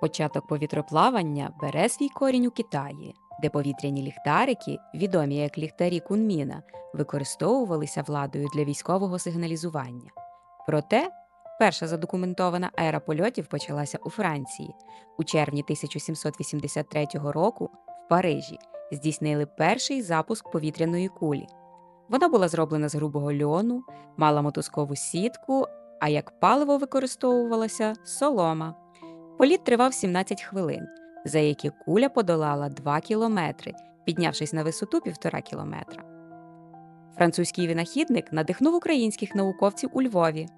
Початок повітроплавання бере свій корінь у Китаї, де повітряні ліхтарики, відомі як ліхтарі Кунміна, використовувалися владою для військового сигналізування. Проте перша задокументована ера польотів почалася у Франції. У червні 1783 року в Парижі здійснили перший запуск повітряної кулі. Вона була зроблена з грубого льону, мала мотузкову сітку, а як паливо використовувалася солома. Політ тривав 17 хвилин, за які куля подолала 2 кілометри, піднявшись на висоту 1,5 кілометра. Французький винахідник надихнув українських науковців у Львові.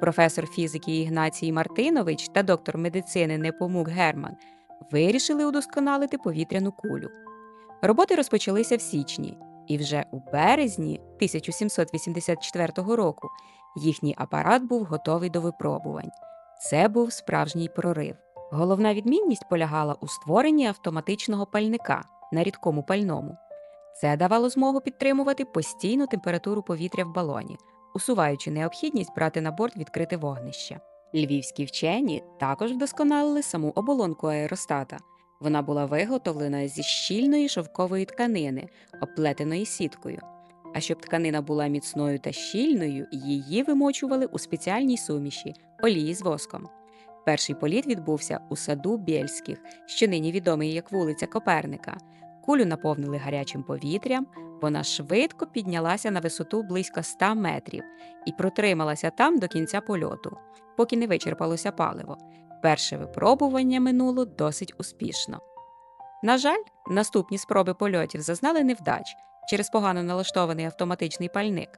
Професор фізики Ігнацій Мартинович та доктор медицини Непомук Герман вирішили удосконалити повітряну кулю. Роботи розпочалися в січні, і вже у березні 1784 року їхній апарат був готовий до випробувань. Це був справжній прорив. Головна відмінність полягала у створенні автоматичного пальника на рідкому пальному. Це давало змогу підтримувати постійну температуру повітря в балоні, усуваючи необхідність брати на борт відкрите вогнище. Львівські вчені також вдосконалили саму оболонку аеростата. Вона була виготовлена зі щільної шовкової тканини, оплетеної сіткою. А щоб тканина була міцною та щільною, її вимочували у спеціальній суміші олії з воском. Перший політ відбувся у саду Бєльських, що нині відомий як вулиця Коперника. Кулю наповнили гарячим повітрям, вона швидко піднялася на висоту близько 100 метрів і протрималася там до кінця польоту, поки не вичерпалося паливо. Перше випробування минуло досить успішно. На жаль, наступні спроби польотів зазнали невдач через погано налаштований автоматичний пальник.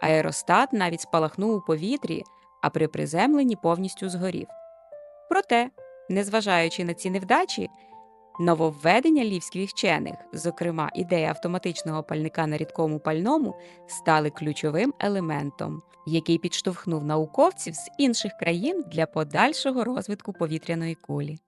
Аеростат навіть спалахнув у повітрі, а при приземленні повністю згорів. Проте, незважаючи на ці невдачі, нововведення львівських вчених, зокрема ідея автоматичного пальника на рідкому пальному, стали ключовим елементом, який підштовхнув науковців з інших країн для подальшого розвитку повітряної кулі.